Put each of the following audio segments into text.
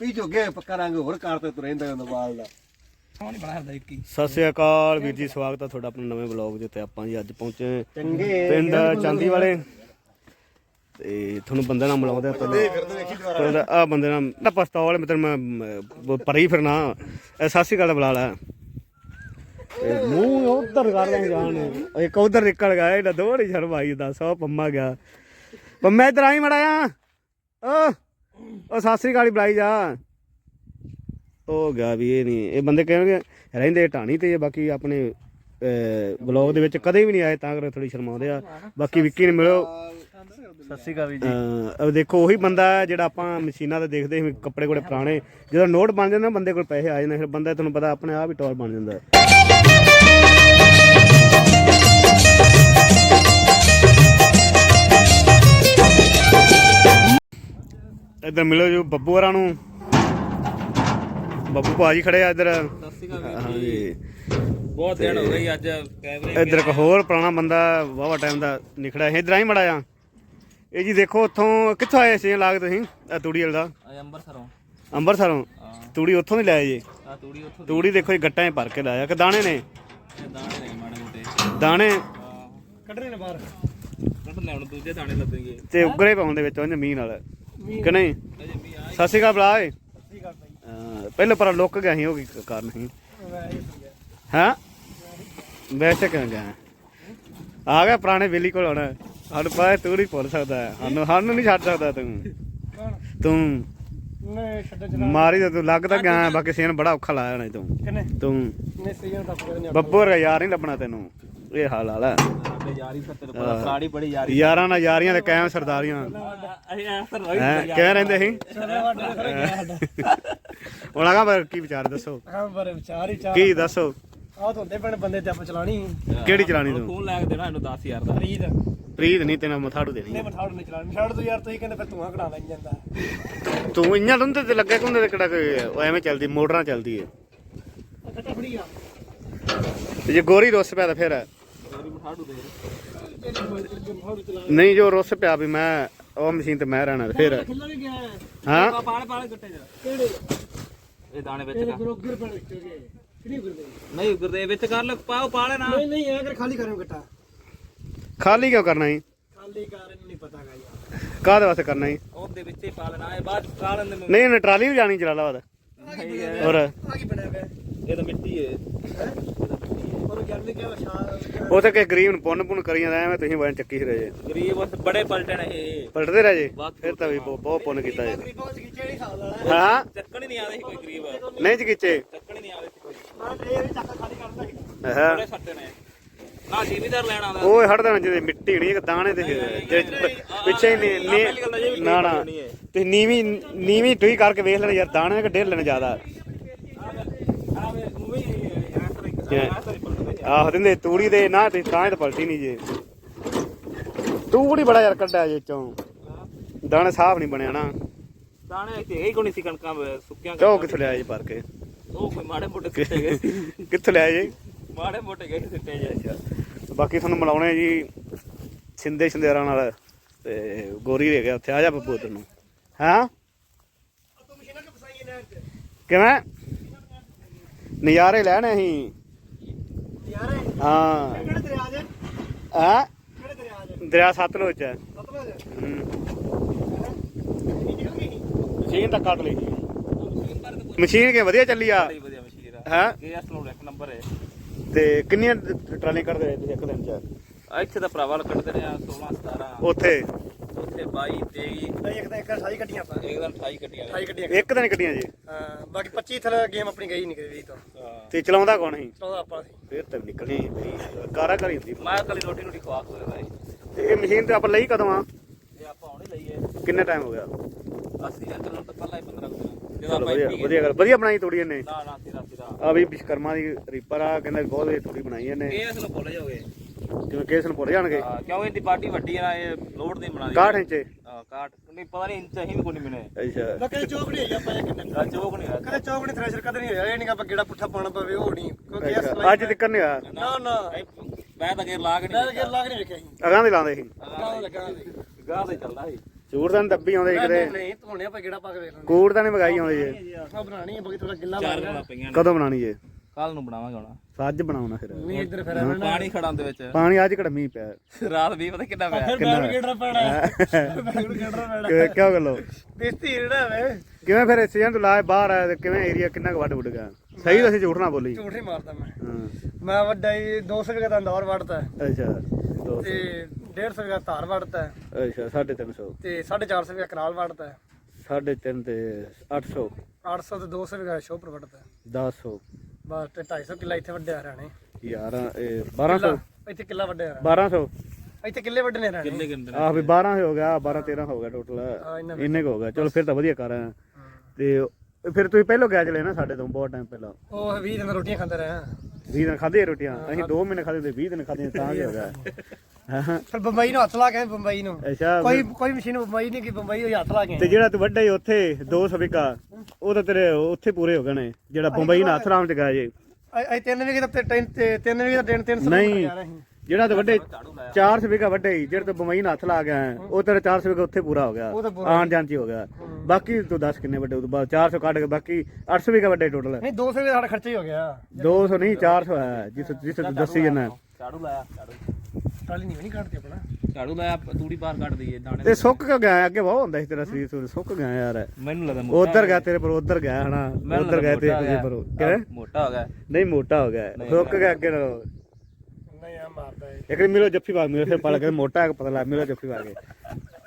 ਪੀ ਜੋਗੇ ਪੱਕਾ ਰੰਗ ਹੋਰ ਕਾਰ ਤੇ ਤੁਰੇਂਦਾ ਬਾਲ ਦਾ। ਕੌਣ ਇੱਕ ਸਤਿ ਸ੍ਰੀ ਅਕਾਲ ਵੀਰ ਜੀ ਸਵਾਗਤ ਹੈ ਤੁਹਾਡਾ ਆਪਣੇ ਨਵੇਂ ਬਲੌਗ ਦੇ ਉੱਤੇ। ਆਪਾਂ ਜੀ ਅੱਜ ਪਹੁੰਚੇ ਚੰਗੇ ਪਿੰਡ ਚਾਂਦੀ ਵਾਲੇ ਤੇ ਤੁਹਾਨੂੰ ਬੰਦੇ ਨਾਲ ਮਿਲਾਉਂਦੇ ਆ ਪਹਿਲਾਂ ਆ ਬੰਦੇ ਨਾਲ ਨਾ ਪਸਤੌਲ ਮੈਂ ਤੈਨੂੰ ਮੈਂ ਪਰੀ ਫਿਰਨਾ। ਇਹ ਸਤਿ ਸ੍ਰੀ ਅਕਾਲ ਦਾ ਬੁਲਾ ਲੈ ਇਹ ਮੂੰਹ ਉਧਰ ਕਰਦਾ ਜਾਣ ਇੱਕ ਉਧਰ ਨਿਕਲ ਗਿਆ ਇਹਦਾ ਦੋੜੀ ਸ਼ਰਮ ਆਈ ਦੱਸ ਉਹ ਪੰਮਾ ਗਿਆ। ਪੰਮਾ ਇਧਰ ਆਈ ਮੜਾਇਆ ਓ ਉਹ ਸਤਿ ਸ੍ਰੀ ਅਕਾਲ ਹੀ ਬੁਲਾਈ ਜਾ। ਉਹ ਗਿਆ ਵੀ ਇਹ ਨਹੀਂ ਇਹ ਬੰਦੇ ਕਹਿਣਗੇ ਰਹਿੰਦੇ ਢਾਣੀ ਤੇ ਬਾਕੀ ਆਪਣੇ ਬਲੌਗ ਦੇ ਵਿੱਚ ਕਦੇ ਵੀ ਨਹੀਂ ਆਏ ਤਾਂ ਕਰਕੇ ਥੋੜੀ ਸ਼ਰਮਾਉਂਦੇ ਆ। ਬਾਕੀ ਵਿੱਕੀ ਨੇ ਮਿਲੋ। ਸਤਿ ਸ਼੍ਰੀ ਅਕਾਲ ਜੀ। ਅਹ ਦੇਖੋ ਉਹੀ ਬੰਦਾ ਜਿਹੜਾ ਆਪਾਂ ਮਸ਼ੀਨਾਂ ਤੇ ਦੇਖਦੇ ਸੀ ਕੱਪੜੇ ਕੋਲੇ ਪੁਰਾਣੇ ਜਦੋਂ ਨੋਟ ਬਣ ਜਾਂਦੇ ਨਾ ਬੰਦੇ ਕੋਲ ਪੈਸੇ ਆ ਜਾਂਦੇ ਫਿਰ ਬੰਦਾ ਤੁਹਾਨੂੰ ਪਤਾ ਆਪਣੇ ਆਪ ਹੀ ਟੌਰ ਬਣ ਜਾਂਦਾ। ਇੱਧਰ ਮਿਲੋ ਜੀ ਬੱਬੂ ਹੋਰਾਂ ਨੂੰ। ਬੱਬੂ ਭਾਜੀ ਖੜੇ ਆ ਇੱਧਰ। ਸਤਿ ਸ਼੍ਰੀ ਅਕਾਲ ਹਾਂਜੀ। ਬਹੁਤ ਦਿਨ ਹੋ ਗਏ ਅੱਜ ਕੈਮਰੇ ਇੱਧਰ ਇੱਕ ਹੋਰ ਪੁਰਾਣਾ ਬੰਦਾ ਵਾਵਾ ਟਾਈਮ ਦਾ ਨਿਖੜਾ ਇੱਧਰ ਆਈ ਮੜਾ ਆ ਇਹ ਜੀ ਦੇਖੋ ਉੱਥੋਂ ਕਿੱਥੋਂ ਆਏ ਸੀ ਲਾਗ ਤੁਸੀਂ ਆ ਤੂੜੀ ਵਾਲ ਦਾ? ਅੰਮ੍ਰਿਤਸਰੋਂ। ਹਾਂ। ਤੂੜੀ ਉੱਥੋਂ ਦੀ ਲਾਏ ਜੀ। ਆ ਤੂੜੀ ਉੱਥੋਂ ਤੂੜੀ ਦੇਖੋ ਇਹ ਗੱਟਾਂ 'ਚ ਭਰ ਕੇ ਲਾਇਆ। ਕਿ ਦਾਣੇ ਨੇ? ਦੇ ਦਾਣੇ ਨੇ ਮਾੜੇ ਮੋਟੇ। ਦਾਣੇ? ਹਾਂ ਕੱਢਣੇ ਨੇ ਬਾਹਰ। ਕੱਢਣੇ ਹੁਣ ਦੂਜੇ ਦਾਣੇ ਲੱਗਣਗੇ ਤੇ ਉਗਰੇ ਪਾਉਂਦੇ ਵਿੱਚ ਉਹ ਮੀਂਹ ਨਾਲ। ਕਿ ਨਹੀਂ? ਸਤਿ ਸ਼੍ਰੀ ਅਕਾਲ ਬਲਾ ਏ ਪਹਿਲਾਂ ਪਰ ਲੁੱਕ ਗਿਆ ਸੀ ਉਹ ਕੀ ਕਾਰਨ ਸੀ? ਹਾਂ? ਵੈਸੇ ਕਿਉਂ ਗਿਆ? ਆ ਗਿਆ ਪੁਰਾਣੇ ਵੇਲੀ ਕੋਲ ਹੁਣ। ਸਾਨੂੰ ਪਤਾ ਤੂੰ ਨਹੀਂ ਭੁੱਲ ਸਕਦਾ। ਸਾਨੂੰ ਸਾਨੂੰ ਨਹੀਂ ਛੱਡ ਸਕਦਾ ਤੂੰ। ਤੂੰ ਨੇ ਮਾਰੀ ਤਾਂ ਤੂੰ ਲੱਗਦਾ ਗਿਆ ਬਾਕੀ ਸੀਨ ਬੜਾ ਔਖਾ ਲਾਇਆ ਹੋਣਾ ਤੂੰ। ਕਿਨੇ? ਤੂੰ। ਨੇ ਬੱਬੂ ਵਰਗਾ ਯਾਰ ਨਹੀਂ ਲੱਭਣਾ ਤੈਨੂੰ। ਇਹ ਹਾਲ ਹਾਲ ਹੈ। ਯਾਰੀ ਫਿਰ ਤੇਰੇ ਕੋਲ ਫਰਾੜੀ ਬੜੀ ਯਾਰੀ ਯਾਰਾਂ ਨਾਲ ਯਾਰੀਆਂ ਤੇ ਕਾਇਮ ਸਰਦਾਰੀਆਂ। ਅਸੀਂ ਐ ਫਿਰ ਹੈ ਕਿਵੇਂ ਰਹਿੰਦੇ ਸੀ ਹੁਣ ਆਗਾ ਪਰ ਕੀ ਵਿਚਾਰ ਦੱਸੋ? ਹਾਂ ਬਰੇ ਵਿਚਾਰ ਹੀ ਚਾਹ ਕੀ ਦੱਸੋ? ਆਹ ਤੋਂ ਬਣ ਬੰਦੇ ਤੇ ਆਪਾਂ ਚਲਾਣੀ ਕਿਹੜੀ ਚਲਾਣੀ ਤੂੰ? ਫੋਨ ਲੈ ਕੇ ਦੇਣਾ ਇਹਨੂੰ 10000 ਦਾ। ਫਰੀਦ ਪ੍ਰੀਤ ਨਹੀਂ ਤੈਨੂੰ ਮਥਾੜੂ ਦੇਣੀ ਨੇ ਮਠਾੜ ਨਹੀਂ ਚਲਾਣੀ ਛੱਡ ਦੋ ਯਾਰ ਤੁਸੀਂ ਕਹਿੰਦੇ ਫਿਰ ਧੂਆਂ ਕਢਾ ਲੈਂ ਜਾਂਦਾ। ਤੂੰ ਇੰਨਾ ਰੁੰਦੇ ਤੇ ਲੱਗਾ ਕੁੰਦੇ ਤੇ ਕਿਹੜਾ ਕੋਈ ਉਹ ਐਵੇਂ ਚੱਲਦੀ ਮੋਟਰਾਂ ਚੱਲਦੀ ਏ। ਕੱਟਾ ਫੜੀ ਆ। ਤੇ ਜੇ ਗੋਰੀ ਰੁੱਸ ਪਿਆ ਤਾਂ ਫਿਰ ਨਹੀਂ ਜੋ ਰੁੱਸ ਪਿਆ ਵੀ ਮੈਂ ਉਹ ਮਸ਼ੀਨ ਤੇ ਮੈਂ ਰਹਿਣਾ ਫਿਰ। ਹਾਂ। ਪਾਲੇ ਪਾਲੇ ਗੱਟੇ ਚ ਕਿਹੜੇ? ਇਹ ਦਾਣੇ ਵਿੱਚ ਕਰ। ਗਰੋਗਰ ਪੜ ਕਿਹੜੀ ਗੁਰਦੇ ਨਹੀਂ ਗੁਰਦੇ ਵਿੱਚ ਕਰ ਲੈ ਪਾਓ ਪਾਲੇ ਨਾ। ਨਹੀਂ ਨਹੀਂ ਐ ਕਰ ਖਾਲੀ ਕਰਾਂ ਗੱਟਾ। ਖਾਲੀ ਕਿਉਂ ਕਰਨਾ ਸੀ ਖਾਲੀ ਕਰ ਇਹਨੂੰ ਨਹੀਂ ਪਤਾਗਾ ਯਾਰ। ਕਾਹਦੇ ਵਾਸਤੇ ਕਰਨਾ ਸੀ ਉਹਦੇ ਵਿੱਚ ਹੀ ਪਾ ਲੈਣਾ ਇਹ ਬਾਅਦ ਚ ਪਾ ਲੈਂਦੇ ਨੇ ਨਹੀਂ ਇਹਨੇ ਟਰਾਲੀ ਵੀ ਜਾਣੀ ਜਲਾਲਾਬਾਦ। ਹੋਰ? ਆ ਕੀ ਬਣਿਆ ਪਿਆ ਇਹ ਤਾਂ ਮਿੱਟੀ ਹੈ? ਉਹ ਤਾਂ ਕਿ ਗਰੀਬ ਨੂੰ ਪੁੰਨ ਪੁੰਨ ਕਰੀ ਜਾਂਦਾ ਐਵੇਂ ਤੁਸੀਂ ਬਣ ਚੱਕੀ ਫਿਰੇ ਜੇ। ਗਰੀਬ ਬੜੇ ਪਲਟੇ ਨੇ ਇਹ। ਪਲਟਦੇ ਰਹੇ ਜੇ? ਫਿਰ ਤਾਂ ਵੀ ਬਹੁਤ ਬਹੁਤ ਪੁੰਨ ਕੀਤਾ ਜੇ। ਗਰੀਬਾਂ ਚ ਹਾਂ? ਚੱਕਣ ਹੀ ਨਹੀਂ ਆਦੇ ਕੋਈ ਗਰੀਬ। ਨਹੀਂ ਜਗੀਚੇ ਚੱਕਣ ਹੀ ਨਹੀਂ ਆਦੇ ਕੋਈ। ਮੈਂ ਇਹ ਵੀ ਚੱਕ ਖਾਲੀ ਕਰਦਾ ਹਾਂ। ਬੜੇ ਸੱਟੇ ਨੇ। ਨਾ ਜ਼ਿਮੀਦਾਰ ਲੈਣ ਆਉਂਦਾ। ਉਹ ਹੜ ਦੇਣਾ ਜਿਹਦੇ ਮਿੱਟੀ ਹੋਣੀ ਇੱਕ ਦਾਣੇ ਤੇ ਜਿਹੜੇ ਪਿੱਛੇ ਹੀ ਨੀ- ਨੀ ਨਾ ਨਾ। ਤੇ ਨੀਵੀਂ ਨੀਵੀਂ ਟੂਈ ਕਰਕੇ ਵੇਖ ਲੈਣਾ ਯਾਰ ਦਾਣੇ ਕਿ ਡੇਢ ਲੈਣਾ ਜ਼ਿਆਦਾ? ਆਵੇ ਮੂਵੀ ਐਸਰ ਪਲਟਦੇ ਆਹ ਦਿੰਦੇ ਤੂੜੀ ਦੇ ਨਾ ਤੇ ਤਾਂ ਹੀ ਤਾਂ ਪਲਟੀ ਨਹੀਂ ਜੇ। ਤੂੜੀ ਬੜਾ ਯਾਰ ਕੱਢਿਆ ਜੇ ਚੋਂ। ਦਾਣੇ ਸਾਫ਼ ਨਹੀਂ ਬਣਿਆ ਨਾ। ਦਾਣੇ ਇੱਥੇ ਇਹ ਕੋਣੀ ਸੀ ਕਣਕਾਂ ਸੁੱਕਿਆਂ ਕਿਉਂ ਕਿੱਥੋਂ ਲਿਆ ਜੀ ਭਰ ਕੇ? ਉਹ ਕੋਈ ਮਾੜੇ ਮੋਟੇ ਸਿੱਟੇ ਗਏ। ਕਿੱਥੋਂ ਲਿਆ ਜੀ? ਮਾੜੇ ਮੋਟੇ ਗਏ ਸਿੱਟੇ ਜੇ। ਬਾਕੀ ਤੁਹਾਨੂੰ ਮਿਲਾਉਣੇ ਜੀ ਛਿੰਦੇ ਛਿੰਦੇਰਾਂ ਨਾਲ ਤੇ ਗੋਰੀ ਰਹਿ ਗਿਆ ਉੱਥੇ ਆ ਜਾ ਬੱਬੂ ਉਧਰ ਨੂੰ ਹਾਂ? ਤੂੰ ਮਸ਼ੀਨਾਂ ਕਿ ਫਸਾਈ ਇਹਨਾਂ ਚ ਕਿਵੇਂ? ਨਜ਼ਾਰੇ ਲੈਣੇ ਅਸੀਂ। ਇਹ ਹਾਂ। ਕਿਹੜੇ ਦਰਿਆ ਕਿਹੜੇ ਸਤਲੁਜ ਸਤਲੁਜ ਹੂੰ। ਮਸ਼ੀਨ ਤਾਂ ਕੱਟ ਲਈ। ਮਸ਼ੀਨ ਕਿ ਵਧੀਆ ਚੱਲੀ ਆ? ਵਧੀਆ ਮਸ਼ੀਨ ਆ। ਹਾਂ? ਲੋਡ ਇੱਕ ਨੰਬਰ ਹੈ। ਤੇ ਕਿੰਨੀਆਂ ਟਰਾਲੀਆਂ ਕੱਢਦੇ ਰਹੇ ਤੁਸੀਂ ਇੱਕ ਦਿਨ ਚ? ਇੱਥੇ ਤਾਂ ਭਰਾਵਾ ਕੱਢਦੇ ਨੇ ਆ 16 17 ਉੱਥੇ? ਉੱਥੇ 22 23 ਨਹੀਂ ਇੱਕ ਤਾਂ ਇੱਕ ਸਾਈ ਕੱਟੀਆਂ ਆਪਾਂ। ਇੱਕਦਮ 28 ਕੱਟੀਆਂ ਨੇ 28 ਕੱਟੀਆਂ ਇੱਕ ਦਿਨ ਕੱਢੀਆਂ ਜੀ। ਹਾਂ ਬਾਕੀ 25 ਥਲੇ ਗੇਮ ਆਪਣੀ ਗਈ ਨਹੀਂ ਕਰੀ ਤੋਂ। ਹਾਂ। ਤੇ ਚਲਾਉਂਦਾ ਕੌਣ ਸੀ? ਚੌਦਾ ਆਪਾਂ ਸੀ। ਫੇਰ ਤਾਂ ਨਿਕਲਣੀ ਬਈ ਕਾਰਾ ਕਰੀ ਹੁੰਦੀ ਮੈਂ ਕੱਲੀ ਰੋਟੀ ਰੋਟੀ ਖਵਾ ਕੇ ਭਾਈ ਤੇ ਇਹ ਮਸ਼ੀਨ ਤੇ ਆਪਾਂ ਲਈ ਕਦੋਂ ਆ? ਇਹ ਆਪਾਂ ਹੁਣੇ ਲਈਏ। ਕਿੰਨਾ ਟਾਈਮ ਹੋ ਗਿਆ? ਅਸੀਂ ਚੱਲਣ ਤੋਂ ਪਹਿਲਾਂ ਹੀ 15 ਦਿਨ। ਜਦੋਂ ਚਲੋ ਆਪਾਂ ਵਧੀਆ ਇੱਥੇ ਵਧੀਆ ਗੱਲ। ਵਧੀਆ ਬਣਾਈ ਤੋੜੀ ਇਹਨੇ। ਨਾ ਨਾ ਸਿਰਾ ਸਿਰਾ ਆ ਵੀ ਵਿਸ਼ਕਰਮਾ ਦੀ ਰੀਪਰ ਆ ਕਹਿੰਦਾ ਬਹੁਤ ਵਧੀਆ ਤੋੜੀ ਬਣਾਈ ਇਹਨੇ। ਕੇਐਸ ਨੂੰ ਭੁੱਲ ਜਾਓਗੇ। ਜਿਵੇਂ ਕੇਸ ਨੂੰ ਭੁੱਲ ਜਾਣਗੇ। ਹਾਂ, ਕਿਉਂ ਇਹਦੀ ਪਾਰਟੀ ਵੱਡੀ ਆ ਨਾ ਇਹ ਲੋਡ ਨਹੀਂ ਬਣਾਦੀ 61 ਇੰਚ? ਹਾਂ ਕਾਟ ਨਹੀਂ ਪਤਾ ਨਹੀਂ ਇੰਚ ਹੀ ਵੀ ਕੋਈ ਨਹੀਂ ਮਿਲੇ। ਅੱਛਾ। ਮੈਂ ਕਦੇ ਚੌਕ ਨਹੀਂ ਹੋਈ ਆਪਾਂ ਇਹ ਕਿੰਨੇ? ਗੱਲ ਚੋਕ ਨਹੀਂ ਕਦੇ ਚੌਕ ਨਹੀਂ ਥ੍ਰੈਸ਼ਰ ਕਦੇ ਨਹੀਂ ਹੋਇਆ। ਇਹ ਨਹੀਂ ਆਪਾਂ ਕਿਹੜਾ ਪੁੱਠਾ ਪਾਉਣਾ ਪਵੇ ਉਹ ਨਹੀਂ ਕਿਉਂਕਿ ਇਹ ਅੱਛਾ, ਸਲਾਈ ਅੱਜ ਤੱਕ ਨਹੀਂ ਹੋਇਆ। ਨਾ ਨਾ। ਮੈਂ ਤਾਂ ਗੇਰ ਲਾ ਕੇ ਮੈਂ ਨਹੀਂ ਤਾਂ ਲੱਗ ਨਹੀਂ ਰੱਖਿਆ ਸੀ ਅਗਾਂ ਦੇ ਲਾਉਂਦੇ ਸੀ। ਗਾਂ ਲੱਗਾ ਗਾਹ ਤੇ ਚੱਲਦਾ ਸੀ। ਚੂੜ ਤਾਂ ਨੀ ਦੱਬੀ ਆਉਂਦੇ ਜੀ ਕਿਤੇ। ਨਹੀਂ ਧੋਣੇ ਆਪਾਂ ਕਿਹੜਾ ਪਾ ਕੇ ਵੇਖ ਲੈਂਦੇ। ਕੂੜ ਤਾਂ ਨਹੀਂ ਮਗਾਈ ਆਉਂਦੇ ਜੀ ਆ ਬਣਾਣੀ ਹੈ ਬਗੀ ਥੋੜਾ ਗਿੱਲਾ ਚਾਰ ਮਾਰਨਾ ਗੋਲਾ ਪਈਆਂ ਕਦੋਂ ਬਣਾਉਣੀ ਜੇ? ਕੱਲ ਨੂੰ ਬਣਾਵਾਂਗੇ ਹੁਣ। ਸੱਜ ਬਣਾਉਣਾ ਫਿਰ। ਨਹੀਂ ਇੱਧਰ ਫਿਰ ਆਣਾ ਪਾਣੀ ਖੜਾ ਦੇ ਵਿੱਚ। ਪਾਣੀ ਅੱਜ ਕਿਹੜਾ ਮੀਂਹ ਪਿਆ? ਰਾਤ ਵੀ ਪਤਾ ਕਿੰਨਾ ਪਿਆ। ਬੈਠ ਗੇੜਰਾ ਪੈਣਾ। ਬੈਠ ਗੇੜਰਾ ਪੈਣਾ। ਕਿਉਂ ਗੱਲੋ? ਦੇਸਤੀ ਜਿਹੜਾ ਵੇ। ਕਿਵੇਂ ਫਿਰ ਸੀਜ਼ਨ ਤੋਂ ਲਾਏ ਬਾਹਰ ਆਇਆ ਤੇ ਕਿਵੇਂ ਏਰੀਆ ਕਿੰਨਾ ਕੁ ਵੱਡ ਵੱਡ ਗਿਆ? ਸਹੀ ਦੱਸੀ ਝੂਠ ਨਾ ਬੋਲੀ। ਝੂਠ ਮਾਰਦਾ ਮੈਂ। ਮੈਂ ਵੱਡਾ ਹੀ 200 ਰੁਪਏ ਦਾ ਅੰਦੌਰ ਵੜਦਾ ਅੱਛਾ ਤੇ 150 ਰੁਪਏ ਦਾ ਧਾਰ ਵੜਦਾ ਅੱਛਾ 350 ਤੇ 450 ਰੁਪਏ ਕਨਾਲ ਵੜਦਾ ਸਾਢੇ ਤਿੰਨ ਤੇ 800 800 ਤੇ 200 ਰੁਪਏ ਦਾ ਸ਼ੋਪਰ ਵੜਦਾ 1000 ਬਸ ਤੇ 250 ਕਿੱਲਾ ਇੱਥੇ ਵੱਡਿਆ ਹਰਿਆਣੇ 11 ਇਹ 1200 ਇੱਥੇ ਕਿੱਲਾ ਵੱਡਿਆ ਹਰਿਆਣੇ 1200 ਇੱਥੇ ਕਿੱਲੇ ਵੱਡੇ ਨੇ ਹਰਿਆਣੇ ਕਿੰਨੇ ਕਿੰਨੇ ਆਹ ਵੀ 12 ਹੋ ਗਿਆ 12 13 ਹੋ ਗਿਆ ਟੋਟਲ ਹਾਂ, ਇੰਨਾ ਇੰਨੇ ਕੁ ਹੋ ਗਿਆ। ਚਲੋ ਫਿਰ ਤਾਂ ਵਧੀਆ ਕਰ ਆਇਆ। ਤੇ ਫਿਰ ਤੁਸੀਂ ਪਹਿਲੋਂ ਗਿਆ ਚਲੇ ਨਾ ਸਾਡੇ ਤੋਂ ਬਹੁਤ ਟਾਈਮ ਪਹਿਲਾਂ? ਉਹ 20 ਦਿਨ ਰੋਟੀਆਂ ਖਾਂਦੇ ਰਹੇ ਆ 20 ਦਿਨ ਖਾਧੇ ਰੋਟੀਆਂ? ਅਸੀਂ 2 ਮਹੀਨੇ ਖਾਧੇ ਤੇ 20 ਦਿਨ ਖਾਧੇ ਤਾਂ ਕੀ ਹੋ ਗਿਆ। ਹਾਂ। ਫਿਰ ਬੰਬਈ ਨੂੰ ਹੱਥ ਲਾ ਕੇ ਬੰਬਈ ਨੂੰ। ਅੱਛਾ ਕੋਈ ਕੋਈ ਮਸ਼ੀਨ ਬੰਬਈ ਨਹੀਂ ਕਿ ਬੰਬਈ ਉਹ ਹੱਥ ਲਾ ਕੇ ਤੇ ਜਿਹੜਾ ਤੂੰ ਵੱਡਾ ਹੀ ਉੱਥੇ 200 ਵਿਕਾ। ਉਹ ਤਾਂ ਤੇਰੇ ਉੱਥੇ ਪੂਰੇ ਹੋ ਗਏ ਨੇ ਜਿਹੜਾ ਬੰਬਈ ਨਾਥਰਾਮ ਚ ਗਿਆ ਜੇ। ਅਈ ਤਿੰਨ ਵੀ ਤਾਂ ਤਿੰਨ ਤੇ ਤਿੰਨ ਵੀ ਤਾਂ ਤਿੰਨ ਤਿੰਨ ਸੌ ਨਹੀਂ ਜਾ ਰਹੇ। ਸੀ ਜਿਹੜਾ ਤੇ ਵੱਡੇ 400 ਵਿਕਾ ਵੱਡੇ ਹੀ ਜਿਹੜਾ ਤੂੰ ਬੰਬਈ ਨਾਲ ਹੱਥ ਲਾ ਗਿਆ ਹੈ, ਉਹ ਤੇਰਾ 400 ਵਿਕਾ ਉੱਥੇ ਪੂਰਾ ਹੋ ਗਿਆ ਉਹ ਤਾਂ ਪੂਰਾ। ਆਣ ਜਾਣ ਚ ਹੀ ਹੋ ਗਿਆ। ਬਾਕੀ ਤੂੰ ਦੱਸ ਕਿੰਨੇ ਵੱਡੇ ਉਹ ਤੋਂ ਬਾਅਦ 400 ਕੱਢ ਕੇ ਬਾਕੀ 800 ਵਿਕਾ ਵੱਡੇ ਟੋਟਲ ਨਹੀਂ 200 ਰੁਪਏ ਦਾ ਸਾਡਾ ਖਰਚਾ ਹੀ ਹੋ ਗਿਆ। 200 ਨਹੀਂ 400 ਹੈ ਜਿਸ ਜਿਸ ਤੂੰ ਦੱਸੀ ਜਨਾ ਝਾੜੂ ਲਾਇਆ ਝਾੜੂ ਟਰਾਲੀ ਨਹੀਂ ਨਹੀਂ ਕੱਢਦੇ ਆਪਣਾ। ਝਾੜੂ ਲਾਇਆ ਤੂੜੀ ਬਾਹਰ ਕੱਢ ਦਈਏ ਦਾਣੇ ਤੇ ਸੁੱਕ ਕਿਉਂ ਗਿਆ? ਅੱਗੇ ਬਹੁਤ ਹੁੰਦਾ ਸੀ ਤੇਰਾ ਸਰੀਰ ਸੂਰ ਸੁੱਕ ਗਿਆ ਯਾਰ। ਮੈਨੂੰ ਲੱਗਦਾ ਉਧਰ ਗਿਆ ਤੇਰੇ ਪਰ ਉਧਰ ਗਿਆ ਹਨਾ? ਉਧਰ ਗਿਆ ਲੱਗਦਾ ਤੇ ਮੋਟਾ ਪਰ ਹੋ ਕਿਵੇਂ? ਗਿਆ। ਮੋਟਾ ਹੋ ਗਿਆ। ਨਹੀਂ ਮੋਟਾ ਹੋ ਗਿਆ। ਸੁੱਕ ਗਿਆ ਅੱਗੇ ਨਾਲੋਂ। ਨਹੀਂ ਆ ਮਾਰਦਾ ਇੱਕ ਮਿਲੋ ਜੱਫੀ ਪਾ ਮਿਲੋ ਫਿਰ ਪਾ ਲੱਗੇ ਮੋਟਾ ਕਿ ਪਤਲਾ ਮਿਲੋ ਜੱਫੀ ਪਾ ਕੇ।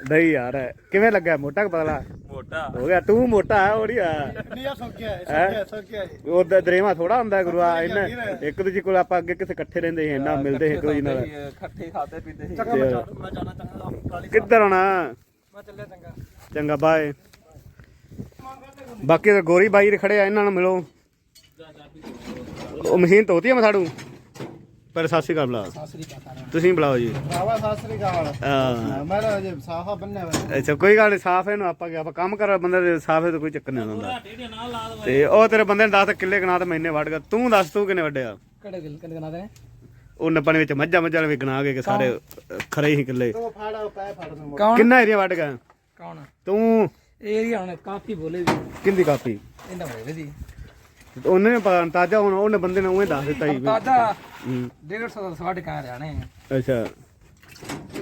ਨਹੀਂ ਯਾਰ ਕਿਵੇਂ ਲੱਗਾ ਮੋਟਾ ਕਿ ਪਤਲਾ? ਮੋਟਾ। ਹੋ ਗਿਆ ਤੂੰ ਮੋਟਾ ਹੈ ਉਹੜੀ ਆ। ਨਹੀਂ ਆ ਸੁੱਕ ਗਿਆ ਸੁੱਕ ਗਿਆ ਸੁੱਕ ਗਿਆ ਜੀ। ਉਹ ਦਰੇਵਾ ਥੋੜਾ ਹੁੰਦਾ ਗੁਰੂਆ ਇਹਨਾਂ ਇੱਕ ਦੂਜੇ ਕੋਲ ਆਪਾਂ ਅੱਗੇ ਕਿੱਥੇ ਇਕੱਠੇ ਰਹਿੰਦੇ ਸੀ ਇੰਨਾ ਮਿਲਦੇ ਸੀ ਇੱਕ ਦੂਜੇ ਨਾਲ। ਇਕੱਠੇ ਖਾਦੇ ਪੀਂਦੇ ਸੀ। ਚੰਗਾ ਮੈਂ ਮੈਂ ਜਾਣਾ ਚੰਗਾ ਕਿੱਧਰ ਆਉਣਾ? ਮੈਂ ਚੱਲਿਆ ਚੰਗਾ। ਚੰਗਾ ਬਾਏ। ਬਾਕੀ ਤਾਂ ਗੋਰੀ ਬਾਈ ਦੇ ਖੜੇ ਆ ਇਹਨਾਂ ਨੂੰ ਮਿਲੋ। ਉਹ ਮਸ਼ੀਨ ਧੋਤੀ ਆ ਮਥਾੜੂ ਪਰ ਸਤਿ ਸ਼੍ਰੀ ਅਕਾਲ ਬੁਲਾ ਸਾਸਰੀ ਕਾ ਸਾਰਾ ਤੁਸੀਂ ਬੁਲਾਓ ਜੀ। ਆਵਾ ਸਾਸਰੀ ਕਾ ਹਾਂ। ਮੈਂ ਤਾਂ ਜੇ ਸਾਫਾ ਬੰਨਿਆ ਹੋਇਆ। ਅੱਛਾ ਕੋਈ ਗੱਲ ਨਹੀਂ ਸਾਫ਼ ਇਹਨੂੰ ਆਪਾਂ ਕਿ ਆਪਾਂ ਕੰਮ ਕਰ ਬੰਦੇ ਦੇ ਸਾਫ਼ ਹੈ ਤਾਂ ਕੋਈ ਚੱਕਰ ਨਹੀਂ ਹੁੰਦਾ ਤੇ ਉਹ ਤੇਰੇ ਬੰਦੇ ਨੇ ਦੱਸ ਕਿੱਲੇ ਕਨਾ ਤੇ ਮੈਨੇ ਵੜ ਗਿਆ। ਤੂੰ ਦੱਸ ਤੂੰ ਕਿੰਨੇ ਵੱਡਿਆ ਕਿਹੜੇ ਗਿਲ ਕਿਹੜੇ ਗਨਾ ਦੇ ਉਹ ਨੱਪਣ ਵਿੱਚ ਮੱਝਾਂ ਮੱਝਾਂ ਵੀ ਗਣਾ ਕੇ ਸਾਰੇ ਅ, ਖਰੇ ਹੀ ਕਿੱਲੇ। ਉਹ ਫਾੜਾ ਪੈ ਫੜ ਨੂੰ ਕੌਣ? ਕਿੰਨਾ ਏਰੀਆ ਵੱਡ ਗਿਆ? ਕੌਣ? ਤੂੰ। ਏਰੀਆ ਹੁਣ ਕਾਫੀ ਬੋਲੇ ਵੀ। ਕਿੰਦੀ ਕਾਪੀ ਇਹਦਾ ਹੋਵੇ ਦੀ ਉਹਨੇ ਪਤਾ ਅੰਤਾਜਾ ਹੁਣ ਉਹਨੇ ਬੰਦੇ ਨੇ ਉਵੇਂ ਦੱਸ ਦਿੱਤਾ ਹੀ। ਤਾਜਾ ਹੂੰ, 150 ਦਾ ਸਾਢੇ ਕਾ ਰਿਆਣੇ ਅੱਛਾ।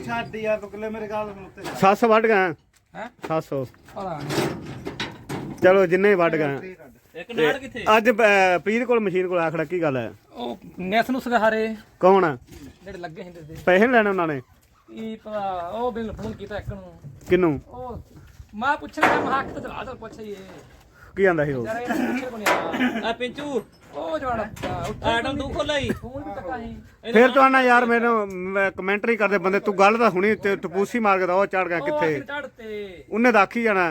ਛੱਡ ਯਾਰ ਤੂੰ ਕਿਲੇ ਮੇਰੇ ਗਾਲ ਨੂੰ ਉੱਤੇ 700 ਵੱਡ ਗਿਆ ਹੈ? 700 ਪਤਾ ਚਲੋ ਜਿੰਨੇ ਵੱਡ ਗਏ। ਇੱਕ ਨਾੜ ਕਿੱਥੇ? ਅੱਜ ਅ, ਪ੍ਰੀਤ ਕੋਲ ਮਸ਼ੀਨ ਕੋਲ ਆਖੜਾ ਕੀ ਗੱਲ ਹੈ? ਉਹ ਨੈਸ ਨੂੰ ਸਗਾਰੇ ਕੌਣ? ਆ ਜਿਹੜੇ ਲੱਗੇ ਹੁੰਦੇ ਸੀ ਪੈਸੇ ਨੀ ਲੈਣੇ ਉਹਨਾਂ ਨੇ? ਕੀ ਪਤਾ ਉਹ ਬਿਲ ਫੋਨ ਕੀਤਾ ਇੱਕ ਨੂੰ। ਕਿੰਨੂੰ ਉਹ ਮੈਂ ਪੁੱਛਣਾ ਮੈਂ ਹੱਕ ਤੇ ਚਲਾ ਚਲ ਪੁੱਛਈਏ ਕੀ ਆਂਦਾ ਸੀ ਉਹ? ਆ ਪਿੰਚੂ। ਉਹ ਜਵਾੜਾ ਆਟਮ ਤੂੰ ਖੋਲਾਈ ਫੋਨ ਵੀ ਟੱਕਾ ਸੀ। ਫਿਰ ਤੂੰ ਆਣਾ ਯਾਰ ਮੈਨੂੰ ਕਮੈਂਟਰੀ ਕਰਦੇ ਬੰਦੇ ਤੂੰ ਗੱਲ ਤਾਂ ਹੁਣੀ ਤੇ ਟਪੂਸੀ ਮਾਰ ਕੇ ਉਹ ਚੜ ਗਿਆ ਕਿੱਥੇ? ਚੜ ਤੇ। ਉਹਨੇ ਆਖੀ ਜਾਣਾ।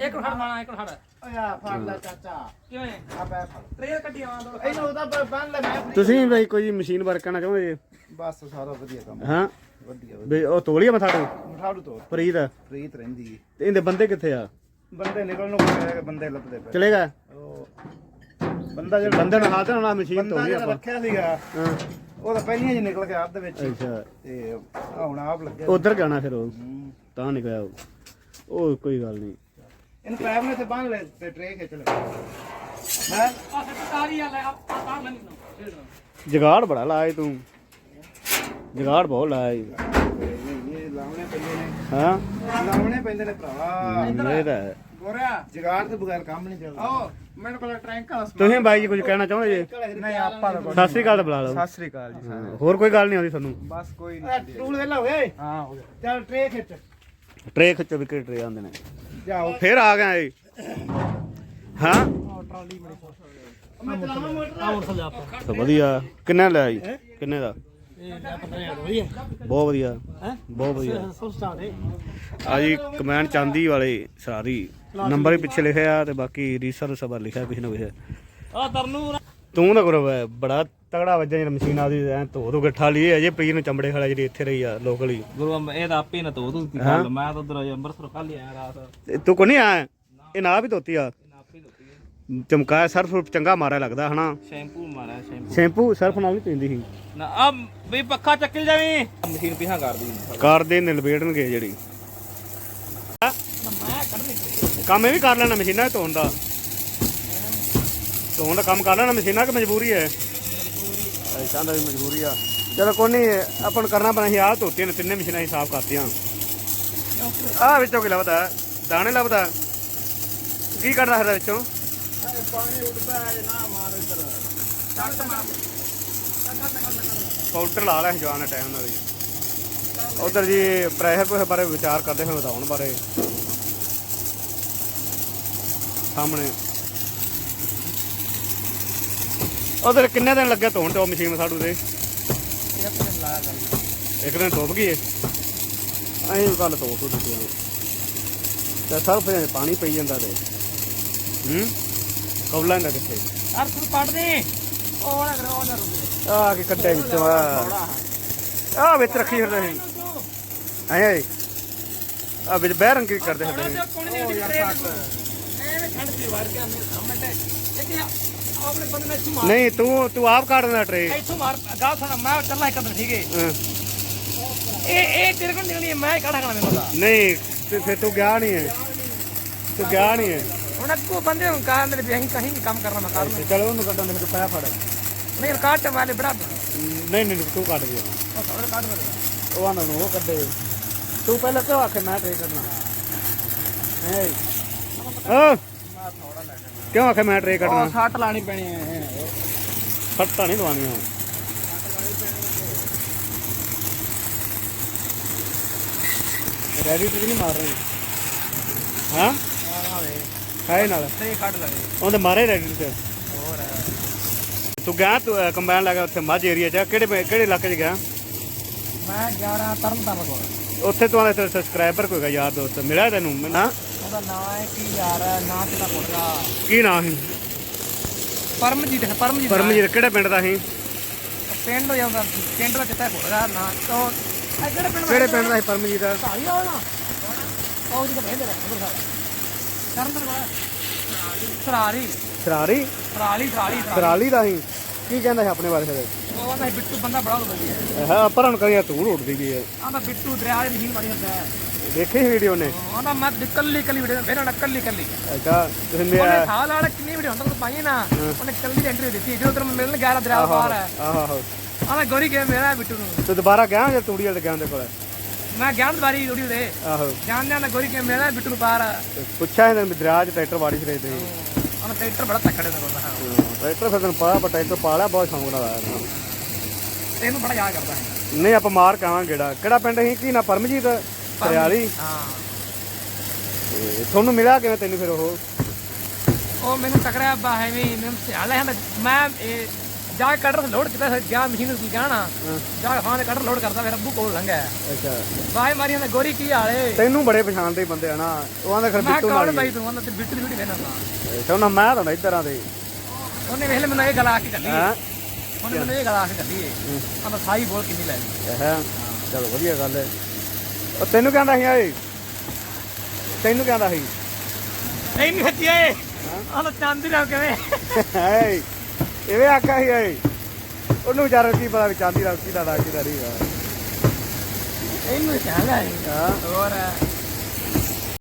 ਇੱਕ ਹੜ ਮਾਣਾ ਇੱਕ ਹੜ ਯਾ ਫੜ ਲੈ ਚਾਚਾ। ਕਿਵੇਂ? ਆ ਪੈ ਫੜ। ਟ੍ਰੇਲ ਕੱਢੀ ਆਵਾਂ ਦੋ ਇਹਨੂੰ ਉਹਦਾ ਬੰਨ ਲੈ ਮੈਂ ਤੁਸੀਂ ਬਈ ਕੋਈ ਮਸ਼ੀਨ ਵਰਕ ਕਰਨਾ ਚਾਹੁੰਦੇ ਜੀ? ਬਸ ਸਾਰਾ ਵਧੀਆ ਕੰਮ। ਹਾਂ? ਵਧੀਆ ਬਈ ਉਹ ਤੋਲੀਆ ਮਥਾ ਤੋਂ ਮਠਾੜੂ ਤੋਂ ਪ੍ਰੀਤ? ਪ੍ਰੀਤ ਰਹਿੰਦੀ। ਤੇ ਇਹਦੇ ਬੰਦੇ ਕਿੱਥੇ ਆ? ਬੰਦੇ ਨਿਕਲਣ ਨੂੰ ਕਿਹਾ ਕਿ ਬੰਦੇ ਲੱਭਦੇ ਪਏ। ਚਲੇਗਾ? ਉਹ ਬੰਦਾ ਜਿਹੜਾ ਬੰਦੇ ਨੂੰ ਹਾਲ ਤੇ ਹੋਣਾ ਮਸ਼ੀਨ ਬੰਦਾ ਤੋਲੀ ਜਿਹੜਾ ਆਪਾਂ। ਰੱਖਿਆ ਸੀਗਾ ਹਾਂ। ਉਹ ਤਾਂ ਪਹਿਲੀਆਂ ਹੀ ਨਿਕਲ ਗਿਆ ਅੱਧ ਵਿੱਚ। ਅੱਛਾ। ਤੇ ਆਹ ਹੁਣ ਆਪ ਲੱਗਿਆ। ਉਧਰ ਜਾਣਾ ਫਿਰ ਉਹ। ਹੂੰ। ਤਾਂ ਨਿਕਲਿਆ ਉਹ। ਉਹ ਕੋਈ ਗੱਲ ਨਹੀਂ। ਇਹਨੂੰ ਪੈਪ ਨੇ ਤੇ ਬੰਨ ਲੈ ਤੇ ਟਰੇ ਖਿੱਚ ਲੈ ਮੈਂ ਆ ਸਰਕਾਰੀ ਆ ਲੈ ਆ ਆ ਲੈ ਮੈਨੂੰ ਜਗਾੜ ਬੜਾ ਲਾਇਆ ਤੂੰ। ਜਗਾੜ ਬਹੁਤ ਲਾਇਆ ਈ। ਇਹ ਲਾਉਣੇ ਪੈਂਦੇ ਨੇ। ਹਾਂ। ਲਾਉਣੇ ਪੈਂਦੇ ਨੇ ਭਰਾਵਾ। ਇਹ ਤਾਂ ਹੈ। ਗੋਰਿਆ। ਜਗਾੜ ਤੋਂ ਬਗੈਰ ਕੰਮ ਨਹੀਂ ਚੱਲਦਾ। ਉਹ ਮੇਰੇ ਕੋਲ ਟਰੈਂਕ ਆ ਤੁਸੀਂ ਬਾਈ ਜੀ ਕੁਝ ਕਹਿਣਾ ਚਾਹੁੰਦੇ ਜੀ? ਨਹੀਂ ਆਪਾਂ ਤਾਂ ਸਤਿ ਸ੍ਰੀ ਅਕਾਲ ਤਾਂ ਬੁਲਾ ਲਓ। ਸਤਿ ਸ੍ਰੀ ਅਕਾਲ ਜੀ ਹੋਰ ਕੋਈ ਗੱਲ ਨਹੀਂ ਆਉਂਦੀ ਤੁਹਾਨੂੰ। ਬਸ ਕੋਈ ਨਹੀਂ। ਟੂਲ ਵੇਲਾ ਓਏ ਹਾਂ ਹੋ ਗਿਆ। ਚੱਲ ਟਰੇ ਖਿੱਚ। ਟਰੇ ਖਿੱਚੋ ਵਿਕਟ ਟਰੇ ਆਉਂਦੇ ਨੇ। ਜਾਓ। ਫਿਰ ਆ ਗਏ ਹਾਂ? ਟਰਾਲੀ ਬੜੀ ਮੈਂ ਚਲਾਵਾਂ ਮੋਟਰ? ਆ ਮੋਟਰ ਲਿਆ ਆਪਾਂ। ਤਾਂ ਵਧੀਆ। ਕਿੰਨੇ ਲੈ ਆਈ? ਕਿੰਨੇ ਦਾ? ਇਹ ਲੈ 15000 ਵਧੀਆ ਬਹੁਤ ਵਧੀਆ। ਹੈ? ਬਹੁਤ ਵਧੀਆ। ਸਭ ਹੈ ਆ ਜੀ ਕਮੈਂਡ ਚਾਂਦੀ ਵਾਲੇ ਸਰਾਰੀ ਨੰਬਰ ਹੀ ਪਿੱਛੇ ਲਿਖਿਆ ਤੇ ਬਾਕੀ ਰੀਸਰ ਸਬਰ ਲਿਖਿਆ ਕੁਛ ਨਾ ਕੁਛ ਆ। ਤਰਨੂ ਤੂੰ ਨਾ ਕਰੋ ਬੈ, ਬੜਾ ਤਗੜਾ ਵੱਜਾ ਜਿਹੜਾ ਮਸ਼ੀਨ ਆਦੀ ਐ ਧੋ ਧੋ ਠਾਲੀ ਇਹ ਅਜੇ ਪ੍ਰੀਤ ਨੂੰ ਚੰਬੜੇ ਖੜਾ ਜਿਹੜੀ ਇੱਥੇ ਰਹੀ ਆ ਲੋਕਲੀ ਗੁਰੂ ਅੰਬ- ਇਹ ਤਾਂ ਆਪੇ ਨਾ ਕੀ ਗੱਲ। ਮੈਂ ਤਾਂ ਉਧਰ ਅੰਮ੍ਰਿਤਸਰ ਹੀ ਆਇਆ ਰਾਤ। ਤੇ ਕੋ ਨਹੀਂ ਆਇਆ? ਇਹ ਨਾ ਵੀ ਧੋਤੀ ਆ? ਹੈ। ਚਮਕਾਇਆ ਸਰਫ ਸੁਰਫ ਚੰਗਾ ਮਾਰਿਆ ਲੱਗਦਾ ਹਨਾ? ਸ਼ੈਂਪੂ ਮਾਰਿਆ ਸ਼ੈਂਪੂ। ਸ਼ੈਂਪੂ ਸਰਫ ਨਾਲ ਨਹੀਂ ਪੀਂਦੀ ਸੀ। ਨਾ ਆ ਵੀ ਪੱਖਾ ਚੱਕਲ ਜਾਵੀਂ। ਮਸ਼ੀਨ ਪਿਹਾ ਕਰ ਦੀ ਕਾਰ ਦੇ ਨਿਲਬੇੜਨਗੇ ਜਿਹੜੀ। ਕੰਮ ਇਹ ਵੀ ਕਰ ਲੈਣਾ ਮਸ਼ੀਨਾਂ ਧੋਣ ਦਾ। ਧੋਣ ਦਾ ਕੰਮ ਕਰ ਲੈਣਾ ਮਸ਼ੀਨਾਂ ਕਿ ਮਜਬੂਰੀ ਹੈ? ਐਸਾ ਦਾ ਵੀ ਮਜਬੂਰੀ ਆ। ਚਲੋ ਕੋਈ ਨਹੀਂ ਆਪਾਂ ਨੂੰ ਕਰਨਾ ਪੈਣਾ ਸੀ ਆਹ ਧੋਤੀਆਂ ਨੇ ਤਿੰਨੇ ਮਸ਼ੀਨਾਂ ਹੀ ਸਾਫ਼ ਕਰਤੀਆਂ। ਆਹ ਵਿੱਚੋਂ ਕੀ ਲੱਭਦਾ? ਦਾਣੇ ਲੱਭਦਾ? ਕੀ ਕੱਢਦਾ ਫਿਰ ਵਿੱਚੋਂ? ਪਾਣੀ ਉੱਡਦਾ ਹੈ ਨਾ ਮਾਰ ਇੱਧਰ। ਪਾਊਡਰ ਲਾ ਸੀ ਜਵਾਨ ਟਾਈਮ ਨਾਲ ਜੀ। ਉਧਰ ਜੀ ਪ੍ਰੈਸ਼ਰ ਕੋਹੇ ਬਾਰੇ ਵਿਚਾਰ ਕਰਦੇ ਹੋਏ ਵਧਾਉਣ ਬਾਰੇ। ਸਾਹਮਣੇ। ਉਧਰ ਕਿੰਨੇ ਦਿਨ ਲੱਗੇ ਧੋਣ ਤੇ ਉਹ ਮਸ਼ੀਨ ਸਾਡੂ ਦੇ? ਇੱਕ ਦਿਨ ਧੁੱਪ ਗਈ ਅਸੀਂ ਕੱਲ ਧੋ ਧੋ ਦਿੱਤੀ ਉਹਨੂੰ। ਤੇ ਸਰਫ ਦੇ ਪਾਣੀ ਪਈ ਜਾਂਦਾ ਤੇ। ਹੂੰ? ਕੌਲਾ ਹੁੰਦਾ ਕਿੱਥੇ? ਯਾਰ ਤੂੰ ਪੜ ਦੇ। ਉਹ ਉਹ ਨਾ ਰੁਕ ਆ ਕੇ ਕੱਢੇ ਵਿੱਚੋਂ ਆ। ਆ ਵਿੱਚ ਰੱਖੀ ਫਿਰਦੇ ਸੀ। ਐ ਆ ਵਿੱਚ ਬਹਿ ਰੰਗੀ ਕਰਦੇ ਫਿਰਦੇ ਨਹੀਂ ਦੇ ਕੇ ਤੇ ਕਿ ਤੂੰ ਤੂੰ ਆਪ ਕਾੜਨਾ ਟਰੇ ਇੱਥੋਂ ਮਾਰ ਗਾਲ ਸੁਣਾ ਮੈਂ ਚੱਲਣਾ ਇੱਕ ਦਿਨ ਠੀਕ। ਹੈ। ਇਹ ਇਹ ਤੇਰੇ ਕੋਲ ਨਿਕਲਣੀ ਹੈ, ਮੈਂ ਕਾੜਾ ਖਾਣਾ ਮੈਨੂੰ ਦਾ ਨਹੀਂ ਤੇ ਫਿਰ ਤੂੰ ਗਿਆ ਨਹੀਂ ਹੈ। ਤੂੰ ਗਿਆ ਨਹੀਂ ਹੈ। ਹੁਣ ਅੱਗੋਂ ਬੰਦੇ ਨੂੰ ਮੇਰੇ ਵੀ ਅਸੀਂ ਕਹੀਂ ਕੰਮ ਕਰਨਾ ਮੈਂ ਕਰ ਤੇ ਚਲੋ ਉਹਨੂੰ ਕੱਢਣ ਦੇ ਫਿਰ ਪੈ ਫੜ। ਨਹੀਂ ਕਾਟ ਵਾਲੇ ਬੜਾ ਨਹੀਂ ਨਹੀਂ ਤੂੰ ਕੱਢ ਗਿਆ ਉਹ ਕਾਟ ਆਂਦਾ ਨੂੰ ਉਹ ਕੱਢੇ। ਤੂੰ ਪਹਿਲਾਂ ਕਿਉਂ ਆਖੇ ਮੈਂ ਟਰੇ ਕਰਨਾ ਹੈ। ਕਿਉਂ ਆਖੇ ਮੈਂ ਟਰੇ ਕੱਢਣਾ? ਸੱਟ ਲਾਣੀ ਪੈਣੀ ਹੈ ਸੱਟਾਂ ਨਹੀਂ ਲਵਾਉਣੀਆਂ ਰੈਡੀ ਤੇ ਨਹੀਂ ਮਾਰ ਰਹੇ? ਹਾਂ? ਕਾਹੇ ਨਾਲ। ਤੇ ਕੱਢ ਲਵੇ। ਉਹਦੇ ਮਾਰੇ ਰੈਡੀ ਤੇ। ਤੂੰ ਗਿਆ ਤੂੰ ਕੰਬਾਈਨ ਲਗਾ ਉੱਥੇ ਮੱਝ ਏਰੀਆ ਚ ਕਿਹੜੇ ਪਿੰ- ਕਿਹੜੇ ਇਲਾਕੇ ਚ ਗਿਆ? ਮੈਂ 11 ਤਰਨ ਤਾਰਨ ਕੋਲ। ਉੱਥੇ ਤੂੰ ਆਲੇ ਸਬਸਕ੍ਰਾਈਬਰ ਕੋਈ ਹੈਗਾ ਯਾਰ ਦੋਸਤ? ਮਿਲਿਆ ਤੈਨੂੰ? ਹਾਂ? ਉਹਦਾ ਨਾਂ ਹੈ ਕੀ ਯਾਰ ਨਾਂ ਕਿਹਦਾ ਬੋਲਦਾ ਕੀ ਨਾਂ ਸੀ? ਪਰਮਜੀਤ ਹੈ ਪਰਮਜੀਤ ਪਰਮਜੀਤ ਕਿਹੜੇ ਪਿੰਡ ਦਾ ਸੀ? ਪਿੰਡ ਹੋ ਜਾਂਦਾ ਪਿੰਡ ਦਾ ਕਿੱਥੇ ਬੋਲਦਾ ਨਾਂ ਤੋਂ ਇਹ ਕਿਹੜੇ ਪਿੰਡ ਕਿਹੜੇ ਪਿੰਡ ਦਾ ਸੀ ਪਰਮਜੀਤ? ਵਾਲਾ ਨਾ ਉਹ ਜਿਹੜਾ ਭੇਜ ਰਿਹਾ ਕਰਨ ਦਰ ਕੋਲ ਸਰਾਰੀ ਸਰਾਰੀ ਸਰਾਲੀ ਸਰਾਲੀ ਸਰਾਲੀ ਦਾ ਸੀ ਕੀ ਕਹਿੰਦਾ ਸੀ ਆਪਣੇ ਬਾਰੇ ਫਿਰ? ਉਹ ਕਹਿੰਦਾ ਸੀ ਬਿੱਟੂ ਬੰਦਾ ਬੜਾ ਵਧੀਆ ਹਾਂ। ਪਰ ਹੁਣ ਕਰਿਆ ਧੂੜ ਉੱਡਦੀ ਵੀ ਹੈ। ਆਂਦਾ ਬਿੱਟੂ ਦਰਿਆ ਦੀ ਮਹੀਨ ਵਾਲੀ ਹੁੰਦਾ ਹੈ। ਦੇਖੀ ਵੀਡੀਓ ਨੇ ਆਂਦਾ ਮੈਂ ਕੱਲੀ ਕੱਲੀ ਵੀਡੀਓ ਫੇਰ ਉਹਨੇ ਕੱਲੀ ਕੱਲੀ। ਅੱਛਾ ਤੁਸੀਂ ਉਹਨੇ ਮੇਰਾ ਸਾਲ ਵਾਲਾ ਕਿੰਨੀ ਵੀਡੀਓ ਹੁੰਦਾ ਪਾਈ ਨਾ? ਉਹਨੇ ਕੱਲੀ ਐਂਟਰੀ ਦਿੱਤੀ ਜਦੋਂ ਤੈਨੂੰ ਮਿਲਣ ਗਿਆ ਦਰਿਆ ਪਾਰ ਹੈ। ਆਹੋ ਆਹੋ। ਆਂਦਾ ਗੋਰੀ ਗਿਆ ਮੇਰਾ ਬਿੱਟੂ ਨੂੰ। ਤੂੰ ਦੁਬਾਰਾ ਗਿਆ ਜਾਂ ਤੂੜੀ ਵਾਲੇ ਗਿਆ ਉਹਦੇ ਕੋਲ? ਮੈਂ ਗਿਆਨ ਬਾਰੀ ਵੀਡੀਓ ਦੇ ਆਹੋ। ਜਾਣਦੇ ਨਾ ਗੋਰੀ ਗਿਆ ਮੇਰਾ ਬਿੱਟੂ ਨੂੰ ਪਾਰ। ਹੈ ਤੇ ਪੁੱਛਿਆ ਇਹਨਾਂ ਨੇ ਦਰਿਆ 'ਚ ਟਰੈਕਟਰ ਵਾੜੀ ਫਿਰੇ ਤੇ ਟਰੈਕਟਰ ਬੜਾ ਤੱਕੜੇ ਦਾ ਕੋਲ ਹਾਂ। ਟਰੈਕਟਰ ਫਿਰ ਤੈਨੂੰ ਪਤਾ ਪਰ ਟਰੈਕਟਰ ਪਾ ਲਿਆ ਬਹੁਤ ਸ਼ੌਂਕ ਨਾਲ ਆਇਆ ਨਾ। ਤੈਨੂੰ ਬੜਾ ਯਾਦ ਕਰਦਾ ਹੈ ਨਹੀਂ ਆਪਾਂ ਮਾਰ ਕਾਵਾਂ ਗੇੜਾ। ਕਿਹੜਾ ਪਿੰਡ ਸੀ? ਕੀ ਨਾ? ਪਰਮਜੀਤ ਹਰਿਆਲੀ ਹਾਂ। ਤੇ ਤੁਹਾਨੂੰ ਮਿਲਿਆ ਕਿਵੇਂ ਤੈਨੂੰ ਫਿਰ ਉਹ? ਉਹ ਮੈਨੂੰ ਟਕਰਿਆ ਬਾ ਹੈ ਵੀ ਮੈਨੂੰ ਸਿਆਲ ਹੈ ਮੈਂ ਇਹ ਜਾ ਕੇ ਕਟਰ ਲੋਡ ਕੀਤਾ ਸੀ, ਗਿਆ ਮਸ਼ੀਨ ਨੂੰ ਜਾਣਾ ਜਾ ਕੇ ਦੇ ਕਟਰ ਲੋਡ ਕਰਦਾ ਫਿਰ ਅੱਬੂ ਕੋਲ ਲੰਘਿਆ। ਅੱਛਾ। ਵਾਹੇ ਮਾਰੀ ਉਹਨੇ ਗੋਰੀ ਕੀ ਹਾਲੇ ਤੈਨੂੰ ਬੜੇ ਪਛਾਣਦੇ ਬੰਦੇ ਆ ਨਾ ਉਹ ਆਂਦਾ ਖਰ ਮੈਂ ਬਿੱਟੂ ਨਾਲ ਬਾਈ ਤੂੰ ਉਹਨਾਂ ਤੇ ਬਿੱਟੂ ਦੀ ਵੀਡੀਓ ਵੇਖਣਾ ਅੱਛਾ ਉਹਨਾਂ ਮੈਂ ਤਾਂ ਤਰ੍ਹਾਂ ਦੇ। ਉਹਨੇ ਵੇਖ ਲੈ ਮੈਨੂੰ ਇਹ ਗੱਲ ਆ ਕੇ ਕੱਢੀ ਹਾਂ? ਉਹਨੇ ਮੈਨੂੰ ਇਹ ਗੱਲ ਆ ਕੇ ਏ। ਆਂਦਾ ਸਾਈ ਬੋਲ ਕਿੰਨੀ ਲੈ ਹੈ? ਚਲੋ ਵਧੀਆ ਗੱਲ ਹੈ ਉਹ ਤੈਨੂੰ ਕਹਿੰਦਾ ਸੀ ਓਏ। ਤੈਨੂੰ ਕਹਿੰਦਾ ਸੀ। ਨਹੀਂ ਨਹੀਂ ਹੱਤੀ ਏ ਆਂਦਾ ਚਾਂਦੀ ਰਾਮ ਕਿਵੇਂ ਹੈ? ਐਵੇਂ ਆਖਿਆ ਸੀ ਓਏ ਉਹਨੂੰ ਵਿਚਾਰਾ ਕੀ ਪਤਾ ਵੀ ਚਾਂਦੀ ਦਾ ਕੀ ਦਾ ਕੀ ਦਾ ਨਹੀਂ ਗਾ ਇਹਨੂੰ ਚਾਹਦਾ ਏ ਹਾਂ। ਹੋਰ।